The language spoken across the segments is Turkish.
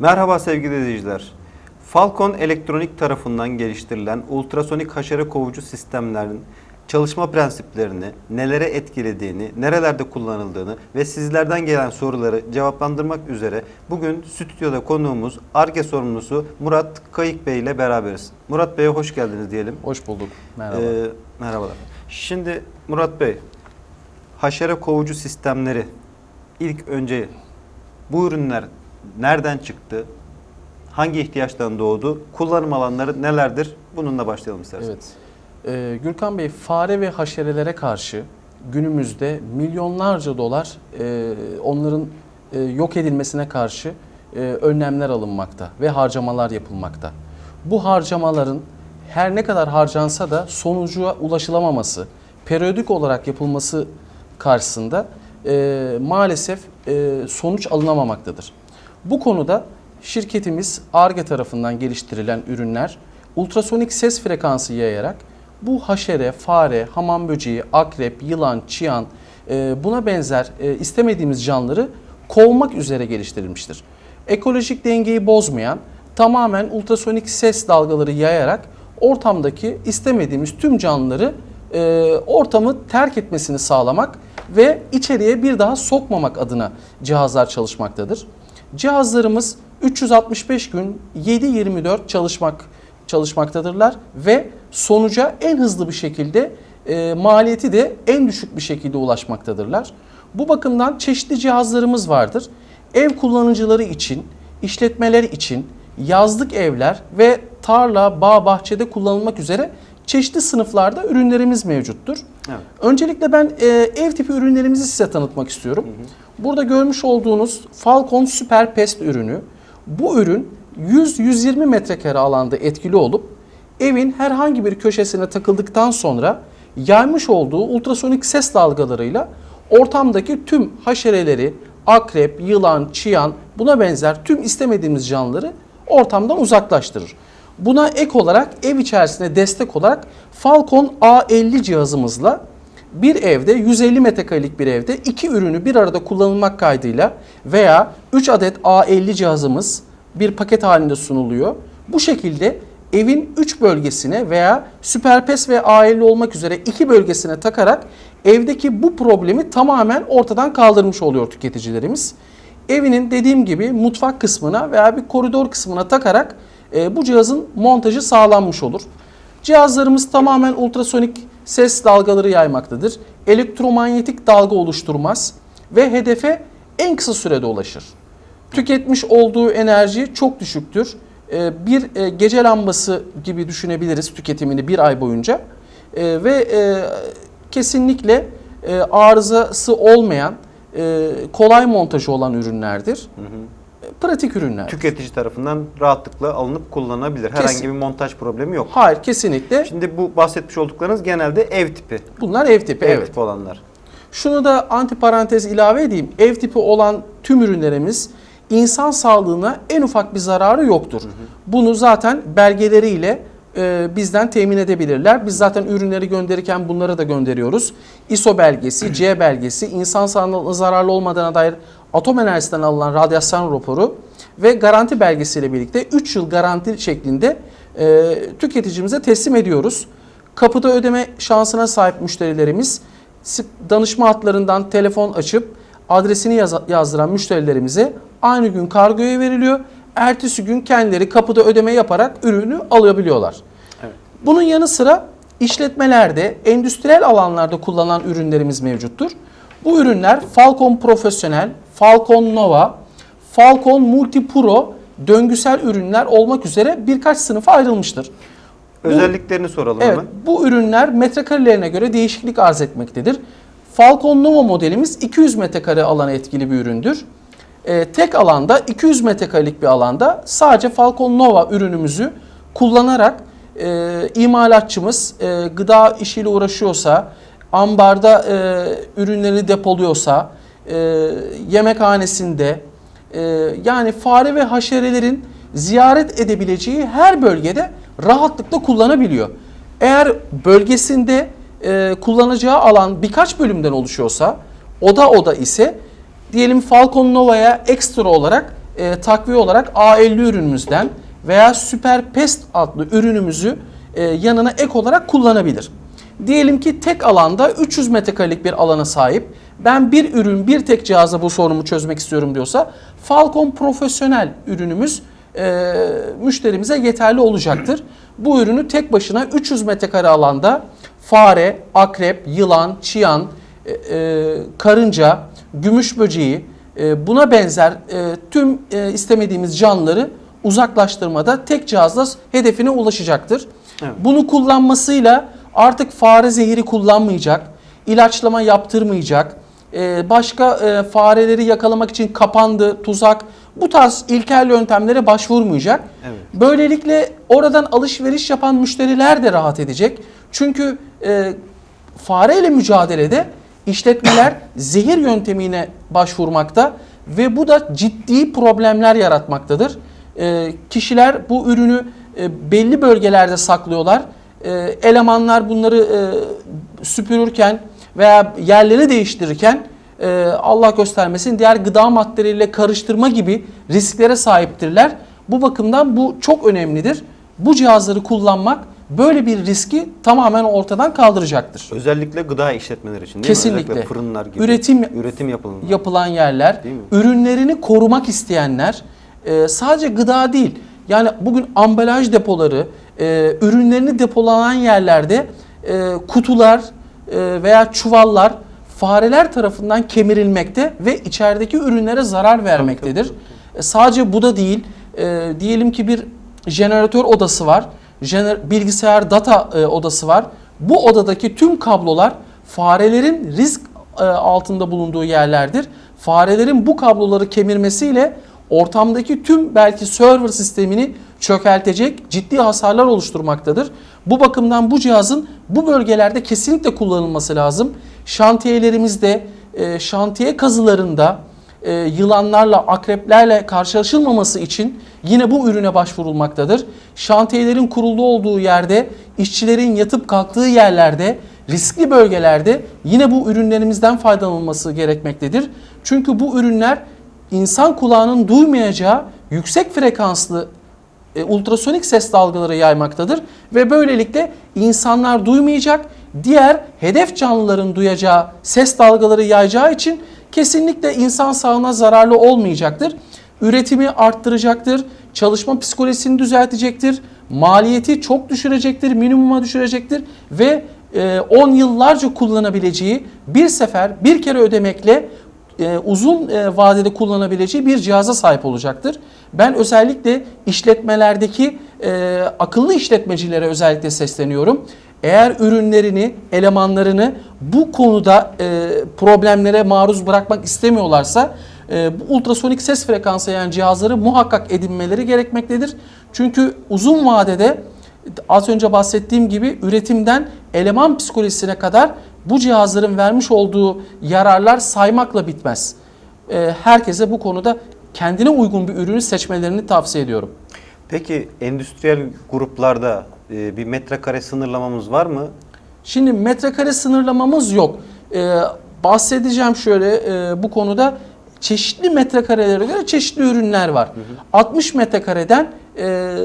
Merhaba sevgili izleyiciler. Falcon Elektronik tarafından geliştirilen ultrasonik haşere kovucu sistemlerin çalışma prensiplerini, nelere etkilediğini, nerelerde kullanıldığını ve sizlerden gelen soruları cevaplandırmak üzere bugün stüdyoda konuğumuz ARGE sorumlusu Murat Kayık Bey ile beraberiz. Murat Bey'e hoş geldiniz diyelim. Hoş bulduk. Merhaba. Ee, merhabalar. Şimdi Murat Bey, haşere kovucu sistemleri ilk önce bu ürünler nereden çıktı? Hangi ihtiyaçtan doğdu? Kullanım alanları nelerdir? Bununla başlayalım isterseniz. evet. Ee, Gürkan Bey, fare ve haşerelere karşı günümüzde milyonlarca dolar e, onların e, yok edilmesine karşı e, önlemler alınmakta ve harcamalar yapılmakta. Bu harcamaların her ne kadar harcansa da sonuca ulaşılamaması, periyodik olarak yapılması karşısında e, maalesef e, sonuç alınamamaktadır. Bu konuda şirketimiz ARGE tarafından geliştirilen ürünler ultrasonik ses frekansı yayarak bu haşere, fare, hamam böceği, akrep, yılan, çıyan e, buna benzer e, istemediğimiz canlıları kovmak üzere geliştirilmiştir. Ekolojik dengeyi bozmayan tamamen ultrasonik ses dalgaları yayarak ortamdaki istemediğimiz tüm canlıları e, ortamı terk etmesini sağlamak ve içeriye bir daha sokmamak adına cihazlar çalışmaktadır. Cihazlarımız 365 gün 7-24 çalışmak çalışmaktadırlar ve sonuca en hızlı bir şekilde e, maliyeti de en düşük bir şekilde ulaşmaktadırlar. Bu bakımdan çeşitli cihazlarımız vardır. Ev kullanıcıları için, işletmeler için, yazlık evler ve tarla, bağ, bahçede kullanılmak üzere çeşitli sınıflarda ürünlerimiz mevcuttur. Evet. Öncelikle ben e, ev tipi ürünlerimizi size tanıtmak istiyorum. Burada görmüş olduğunuz Falcon Super Pest ürünü. Bu ürün 100-120 metrekare alanda etkili olup evin herhangi bir köşesine takıldıktan sonra yaymış olduğu ultrasonik ses dalgalarıyla ortamdaki tüm haşereleri, akrep, yılan, çıyan buna benzer tüm istemediğimiz canlıları ortamdan uzaklaştırır. Buna ek olarak ev içerisinde destek olarak Falcon A50 cihazımızla bir evde 150 metrekarelik bir evde iki ürünü bir arada kullanılmak kaydıyla veya 3 adet A50 cihazımız bir paket halinde sunuluyor. Bu şekilde evin 3 bölgesine veya Süperpes ve A50 olmak üzere iki bölgesine takarak evdeki bu problemi tamamen ortadan kaldırmış oluyor tüketicilerimiz. Evinin dediğim gibi mutfak kısmına veya bir koridor kısmına takarak e, bu cihazın montajı sağlanmış olur. Cihazlarımız tamamen ultrasonik ses dalgaları yaymaktadır. Elektromanyetik dalga oluşturmaz ve hedefe en kısa sürede ulaşır. Tüketmiş olduğu enerji çok düşüktür. E, Bir e, gece lambası gibi düşünebiliriz tüketimini bir ay boyunca. E, Ve e, kesinlikle e, arızası olmayan, kolay montajı olan ürünlerdir. E, Pratik ürünler. Tüketici tarafından rahatlıkla alınıp kullanılabilir. Herhangi Kesin. bir montaj problemi yok. Hayır kesinlikle. Şimdi bu bahsetmiş olduklarınız genelde ev tipi. Bunlar ev tipi Ev evet. tipi olanlar. Şunu da antiparantez ilave edeyim. Ev tipi olan tüm ürünlerimiz insan sağlığına en ufak bir zararı yoktur. Bunu zaten belgeleriyle e, bizden temin edebilirler. Biz zaten ürünleri gönderirken bunları da gönderiyoruz. ISO belgesi, C belgesi, insan sağlığına zararlı olmadığına dair atom enerjisinden alınan radyasyon raporu ve garanti belgesiyle birlikte 3 yıl garanti şeklinde e, tüketicimize teslim ediyoruz. Kapıda ödeme şansına sahip müşterilerimiz danışma hatlarından telefon açıp adresini yaz- yazdıran müşterilerimize aynı gün kargoya veriliyor. Ertesi gün kendileri kapıda ödeme yaparak ürünü alabiliyorlar. Evet. Bunun yanı sıra işletmelerde, endüstriyel alanlarda kullanılan ürünlerimiz mevcuttur. Bu ürünler Falcon Profesyonel, Falcon Nova, Falcon Multi Pro döngüsel ürünler olmak üzere birkaç sınıfa ayrılmıştır. Bu- Özelliklerini soralım Evet, hemen. bu ürünler metrekarelerine göre değişiklik arz etmektedir. Falcon Nova modelimiz 200 metrekare alana etkili bir üründür. Ee, tek alanda 200 metrekarelik bir alanda sadece Falcon Nova ürünümüzü kullanarak e, imalatçımız e, gıda işiyle uğraşıyorsa, ambarda e, ürünlerini depoluyorsa, e, yemekhanesinde, e, yani fare ve haşerelerin ziyaret edebileceği her bölgede rahatlıkla kullanabiliyor. Eğer bölgesinde e, kullanacağı alan birkaç bölümden oluşuyorsa, oda oda ise diyelim Falcon Nova'ya ekstra olarak e, takviye olarak A50 ürünümüzden veya Super Pest adlı ürünümüzü e, yanına ek olarak kullanabilir. Diyelim ki tek alanda 300 metrekarelik bir alana sahip. Ben bir ürün, bir tek cihazla bu sorunumu çözmek istiyorum diyorsa Falcon Profesyonel ürünümüz e, müşterimize yeterli olacaktır. Bu ürünü tek başına 300 metrekare alanda fare, akrep, yılan, çıyan, e, e, karınca, gümüş böceği, e, buna benzer e, tüm e, istemediğimiz canlıları uzaklaştırmada tek cihazla hedefine ulaşacaktır. Evet. Bunu kullanmasıyla artık fare zehiri kullanmayacak, ilaçlama yaptırmayacak, e, başka e, fareleri yakalamak için kapandı, tuzak bu tarz ilkel yöntemlere başvurmayacak. Evet. Böylelikle oradan alışveriş yapan müşteriler de rahat edecek. Çünkü e, fareyle mücadelede işletmeler zehir yöntemine başvurmakta ve bu da ciddi problemler yaratmaktadır. E, kişiler bu ürünü e, belli bölgelerde saklıyorlar. E, elemanlar bunları e, süpürürken veya yerleri değiştirirken e, Allah göstermesin diğer gıda maddeleriyle karıştırma gibi risklere sahiptirler. Bu bakımdan bu çok önemlidir. Bu cihazları kullanmak böyle bir riski tamamen ortadan kaldıracaktır. Özellikle gıda işletmeleri için değil Kesinlikle. mi? Özellikle fırınlar gibi. Üretim- üretim yapılan. Yapılan yerler, Değil mi? ürünlerini korumak isteyenler e, sadece gıda değil. Yani bugün ambalaj depoları, e, ürünlerini depolanan yerlerde e, kutular veya çuvallar fareler tarafından kemirilmekte ve içerideki ürünlere zarar vermektedir. E, sadece bu da değil. E, diyelim ki bir jeneratör odası var. Jener- bilgisayar data e, odası var. Bu odadaki tüm kablolar farelerin risk e, altında bulunduğu yerlerdir. Farelerin bu kabloları kemirmesiyle ortamdaki tüm belki server sistemini çökeltecek ciddi hasarlar oluşturmaktadır. Bu bakımdan bu cihazın bu bölgelerde kesinlikle kullanılması lazım. Şantiyelerimizde, e, şantiye kazılarında e, yılanlarla, akreplerle karşılaşılmaması için yine bu ürüne başvurulmaktadır. Şantiyelerin kurulu olduğu yerde, işçilerin yatıp kalktığı yerlerde, riskli bölgelerde yine bu ürünlerimizden faydalanılması gerekmektedir. Çünkü bu ürünler insan kulağının duymayacağı yüksek frekanslı e, ultrasonik ses dalgaları yaymaktadır ve böylelikle insanlar duymayacak, diğer hedef canlıların duyacağı ses dalgaları yayacağı için kesinlikle insan sağlığına zararlı olmayacaktır. Üretimi arttıracaktır, çalışma psikolojisini düzeltecektir, maliyeti çok düşürecektir, minimuma düşürecektir ve e, 10 yıllarca kullanabileceği bir sefer bir kere ödemekle e, uzun e, vadede kullanabileceği bir cihaza sahip olacaktır. Ben özellikle işletmelerdeki e, akıllı işletmecilere özellikle sesleniyorum. Eğer ürünlerini, elemanlarını bu konuda problemlere maruz bırakmak istemiyorlarsa bu ultrasonik ses frekansı yayan cihazları muhakkak edinmeleri gerekmektedir. Çünkü uzun vadede az önce bahsettiğim gibi üretimden eleman psikolojisine kadar bu cihazların vermiş olduğu yararlar saymakla bitmez. Ee, Herkese bu konuda kendine uygun bir ürünü seçmelerini tavsiye ediyorum. Peki endüstriyel gruplarda e, bir metrekare sınırlamamız var mı? Şimdi metrekare sınırlamamız yok. Ee, bahsedeceğim şöyle e, bu konuda çeşitli metrekarelere göre çeşitli ürünler var. 60 metrekareden e,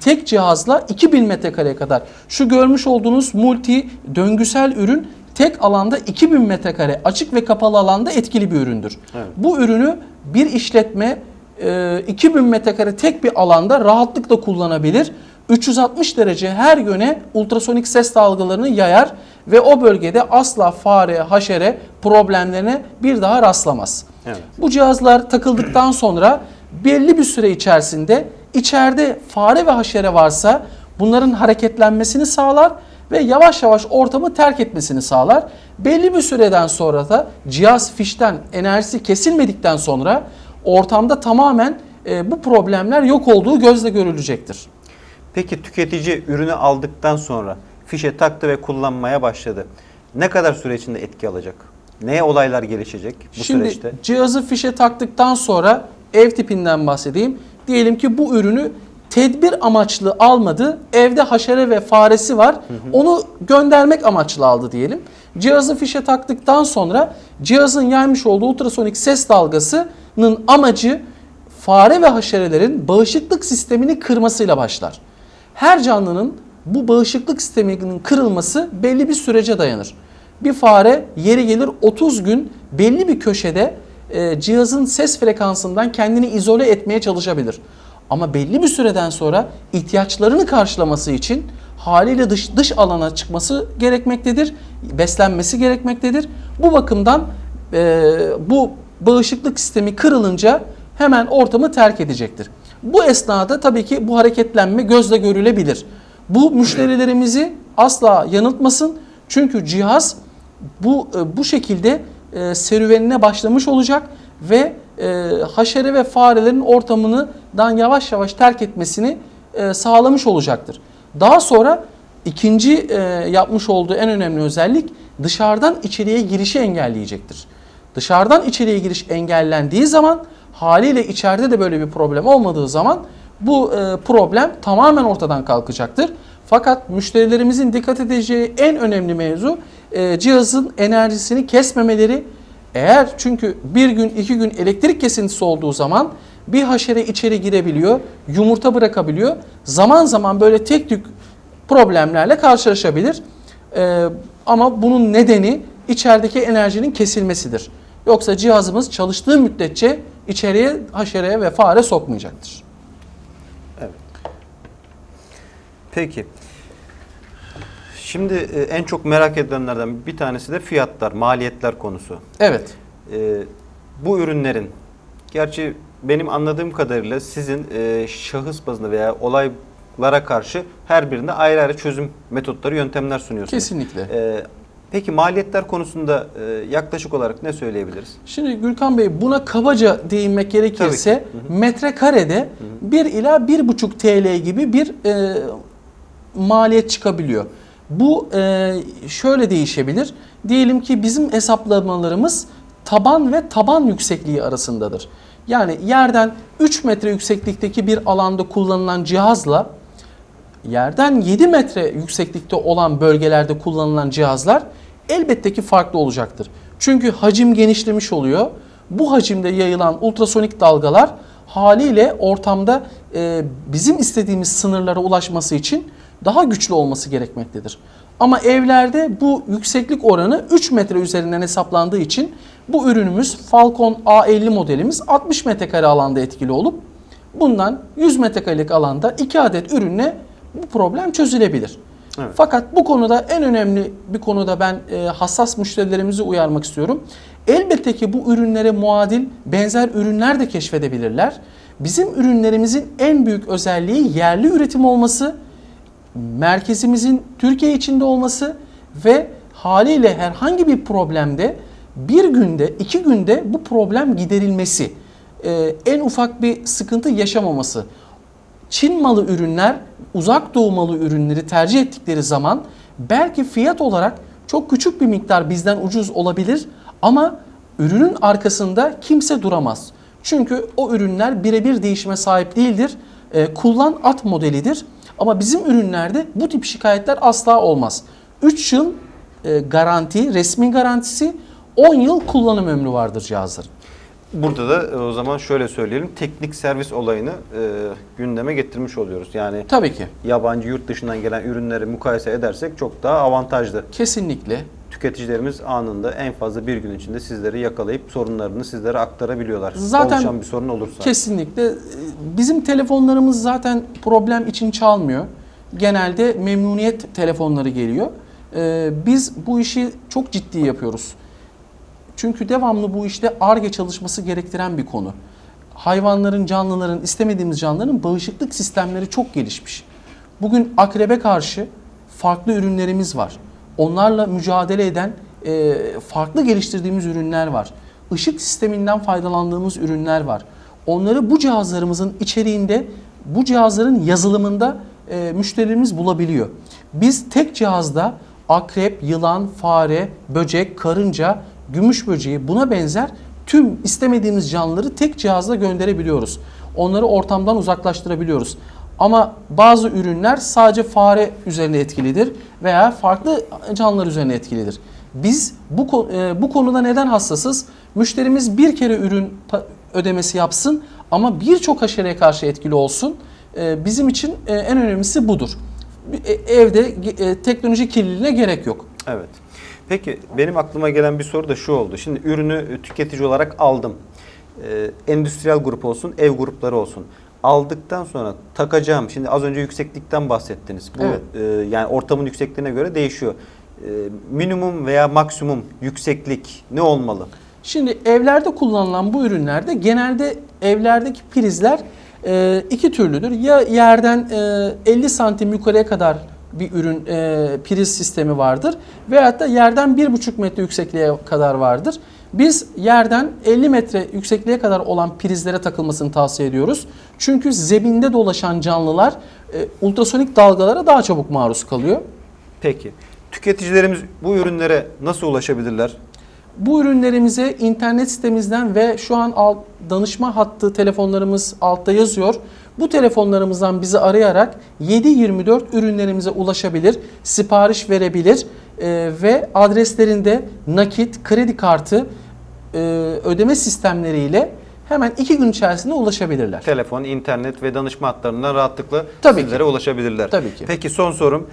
tek cihazla 2000 metrekareye kadar. Şu görmüş olduğunuz multi döngüsel ürün tek alanda 2000 metrekare açık ve kapalı alanda etkili bir üründür. Evet. Bu ürünü bir işletme e, 2000 metrekare tek bir alanda rahatlıkla kullanabilir. 360 derece her yöne ultrasonik ses dalgalarını yayar ve o bölgede asla fare, haşere problemlerine bir daha rastlamaz. Evet. Bu cihazlar takıldıktan sonra belli bir süre içerisinde içeride fare ve haşere varsa bunların hareketlenmesini sağlar ve yavaş yavaş ortamı terk etmesini sağlar. Belli bir süreden sonra da cihaz fişten enerjisi kesilmedikten sonra ortamda tamamen e, bu problemler yok olduğu gözle görülecektir. Peki tüketici ürünü aldıktan sonra fişe taktı ve kullanmaya başladı. Ne kadar süre içinde etki alacak? Neye olaylar gelişecek bu Şimdi süreçte? cihazı fişe taktıktan sonra ev tipinden bahsedeyim. Diyelim ki bu ürünü tedbir amaçlı almadı. Evde haşere ve faresi var. Onu göndermek amaçlı aldı diyelim. Cihazı fişe taktıktan sonra cihazın yaymış olduğu ultrasonik ses dalgasının amacı fare ve haşerelerin bağışıklık sistemini kırmasıyla başlar. Her canlının bu bağışıklık sisteminin kırılması belli bir sürece dayanır. Bir fare yeri gelir 30 gün belli bir köşede e, cihazın ses frekansından kendini izole etmeye çalışabilir. Ama belli bir süreden sonra ihtiyaçlarını karşılaması için haliyle dış dış alana çıkması gerekmektedir. Beslenmesi gerekmektedir. Bu bakımdan e, bu bağışıklık sistemi kırılınca hemen ortamı terk edecektir. Bu esnada tabii ki bu hareketlenme gözle görülebilir. Bu müşterilerimizi asla yanıltmasın. Çünkü cihaz bu e, bu şekilde e, serüvenine başlamış olacak ve e, haşere ve farelerin ortamından yavaş yavaş terk etmesini e, sağlamış olacaktır. Daha sonra ikinci e, yapmış olduğu en önemli özellik dışarıdan içeriye girişi engelleyecektir. Dışarıdan içeriye giriş engellendiği zaman haliyle içeride de böyle bir problem olmadığı zaman bu e, problem tamamen ortadan kalkacaktır. Fakat müşterilerimizin dikkat edeceği en önemli mevzu e, cihazın enerjisini kesmemeleri. Eğer çünkü bir gün iki gün elektrik kesintisi olduğu zaman bir haşere içeri girebiliyor, yumurta bırakabiliyor. Zaman zaman böyle tek tük problemlerle karşılaşabilir. E, ama bunun nedeni içerideki enerjinin kesilmesidir. Yoksa cihazımız çalıştığı müddetçe içeriye haşereye ve fare sokmayacaktır. Peki. Şimdi e, en çok merak edilenlerden bir tanesi de fiyatlar, maliyetler konusu. Evet. E, bu ürünlerin, gerçi benim anladığım kadarıyla sizin e, şahıs bazında veya olaylara karşı her birinde ayrı ayrı çözüm metotları, yöntemler sunuyorsunuz. Kesinlikle. Peki maliyetler konusunda yaklaşık olarak ne söyleyebiliriz? Şimdi Gürkan Bey buna kabaca değinmek gerekirse metrekarede 1 ila 1,5 TL gibi bir e, maliyet çıkabiliyor. Bu e, şöyle değişebilir. Diyelim ki bizim hesaplamalarımız taban ve taban yüksekliği arasındadır. Yani yerden 3 metre yükseklikteki bir alanda kullanılan cihazla yerden 7 metre yükseklikte olan bölgelerde kullanılan cihazlar elbette ki farklı olacaktır. Çünkü hacim genişlemiş oluyor. Bu hacimde yayılan ultrasonik dalgalar haliyle ortamda e, bizim istediğimiz sınırlara ulaşması için daha güçlü olması gerekmektedir. Ama evlerde bu yükseklik oranı 3 metre üzerinden hesaplandığı için bu ürünümüz Falcon A50 modelimiz 60 metrekare alanda etkili olup bundan 100 metrekarelik alanda 2 adet ürünle bu problem çözülebilir. Evet. Fakat bu konuda en önemli bir konuda ben e, hassas müşterilerimizi uyarmak istiyorum. Elbette ki bu ürünlere muadil benzer ürünler de keşfedebilirler. Bizim ürünlerimizin en büyük özelliği yerli üretim olması, merkezimizin Türkiye içinde olması ve haliyle herhangi bir problemde bir günde, iki günde bu problem giderilmesi, e, en ufak bir sıkıntı yaşamaması. Çin malı ürünler, uzak doğu malı ürünleri tercih ettikleri zaman belki fiyat olarak çok küçük bir miktar bizden ucuz olabilir ama ürünün arkasında kimse duramaz. Çünkü o ürünler birebir değişime sahip değildir. E, kullan at modelidir. Ama bizim ürünlerde bu tip şikayetler asla olmaz. 3 yıl e, garanti, resmi garantisi 10 yıl kullanım ömrü vardır cihazların. Burada da e, o zaman şöyle söyleyelim, teknik servis olayını e, gündeme getirmiş oluyoruz. Yani Tabii ki. yabancı yurt dışından gelen ürünleri mukayese edersek çok daha avantajlı. Kesinlikle. Tüketicilerimiz anında en fazla bir gün içinde sizleri yakalayıp sorunlarını sizlere aktarabiliyorlar. Zaten Oluşan bir sorun olursa. Kesinlikle. Bizim telefonlarımız zaten problem için çalmıyor. Genelde memnuniyet telefonları geliyor. Ee, Biz bu işi çok ciddi yapıyoruz. Çünkü devamlı bu işte ARGE çalışması gerektiren bir konu. Hayvanların, canlıların, istemediğimiz canlıların bağışıklık sistemleri çok gelişmiş. Bugün akrebe karşı farklı ürünlerimiz var. Onlarla mücadele eden e, farklı geliştirdiğimiz ürünler var. Işık sisteminden faydalandığımız ürünler var. Onları bu cihazlarımızın içeriğinde, bu cihazların yazılımında e, müşterilerimiz bulabiliyor. Biz tek cihazda akrep, yılan, fare, böcek, karınca, gümüş böceği buna benzer tüm istemediğimiz canlıları tek cihazla gönderebiliyoruz. Onları ortamdan uzaklaştırabiliyoruz. Ama bazı ürünler sadece fare üzerine etkilidir veya farklı canlılar üzerine etkilidir. Biz bu e, bu konuda neden hassasız? Müşterimiz bir kere ürün ödemesi yapsın ama birçok haşereye karşı etkili olsun. E, bizim için e, en önemlisi budur. Evde e, teknoloji kirliliğine gerek yok. Evet. Peki benim aklıma gelen bir soru da şu oldu. Şimdi ürünü tüketici olarak aldım. Ee, endüstriyel grup olsun, ev grupları olsun. Aldıktan sonra takacağım. Şimdi az önce yükseklikten bahsettiniz. Bu Evet. e, yani ortamın yüksekliğine göre değişiyor. E, minimum veya maksimum yükseklik ne olmalı? Şimdi evlerde kullanılan bu ürünlerde genelde evlerdeki prizler e, iki türlüdür. Ya yerden e, 50 santim yukarıya kadar bir ürün e, priz sistemi vardır veyahut da yerden 1,5 metre yüksekliğe kadar vardır. Biz yerden 50 metre yüksekliğe kadar olan prizlere takılmasını tavsiye ediyoruz. Çünkü zeminde dolaşan canlılar e, ultrasonik dalgalara daha çabuk maruz kalıyor. Peki. Tüketicilerimiz bu ürünlere nasıl ulaşabilirler? Bu ürünlerimize internet sitemizden ve şu an alt, danışma hattı telefonlarımız altta yazıyor. Bu telefonlarımızdan bizi arayarak 7-24 ürünlerimize ulaşabilir, sipariş verebilir e, ve adreslerinde nakit, kredi kartı e, ödeme sistemleriyle hemen iki gün içerisinde ulaşabilirler. Telefon, internet ve danışma hatlarından rahatlıkla Tabii ki. sizlere ulaşabilirler. Tabii ki. Peki son sorum.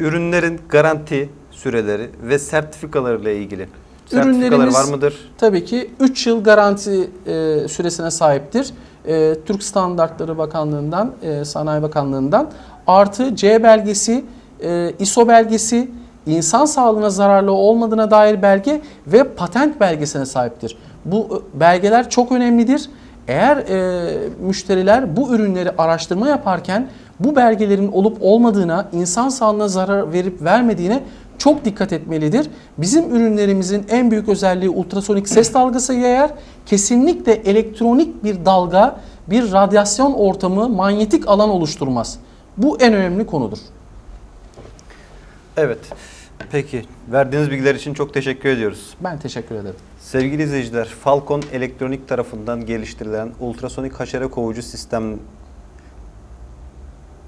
Ürünlerin garanti süreleri ve sertifikalarıyla ilgili. Sertifikaları var mıdır? Tabii ki 3 yıl garanti e, süresine sahiptir. E, Türk Standartları Bakanlığı'ndan, e, Sanayi Bakanlığı'ndan artı C belgesi, e, ISO belgesi, insan sağlığına zararlı olmadığına dair belge ve patent belgesine sahiptir. Bu belgeler çok önemlidir. Eğer e, müşteriler bu ürünleri araştırma yaparken bu belgelerin olup olmadığına, insan sağlığına zarar verip vermediğine çok dikkat etmelidir. Bizim ürünlerimizin en büyük özelliği ultrasonik ses dalgası yayar. Kesinlikle elektronik bir dalga, bir radyasyon ortamı, manyetik alan oluşturmaz. Bu en önemli konudur. Evet. Peki. Verdiğiniz bilgiler için çok teşekkür ediyoruz. Ben teşekkür ederim. Sevgili izleyiciler, Falcon Elektronik tarafından geliştirilen ultrasonik haşere kovucu sistem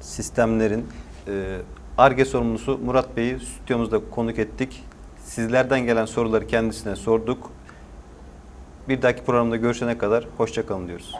sistemlerin e, ARGE sorumlusu Murat Bey'i stüdyomuzda konuk ettik. Sizlerden gelen soruları kendisine sorduk. Bir dahaki programda görüşene kadar hoşçakalın diyoruz.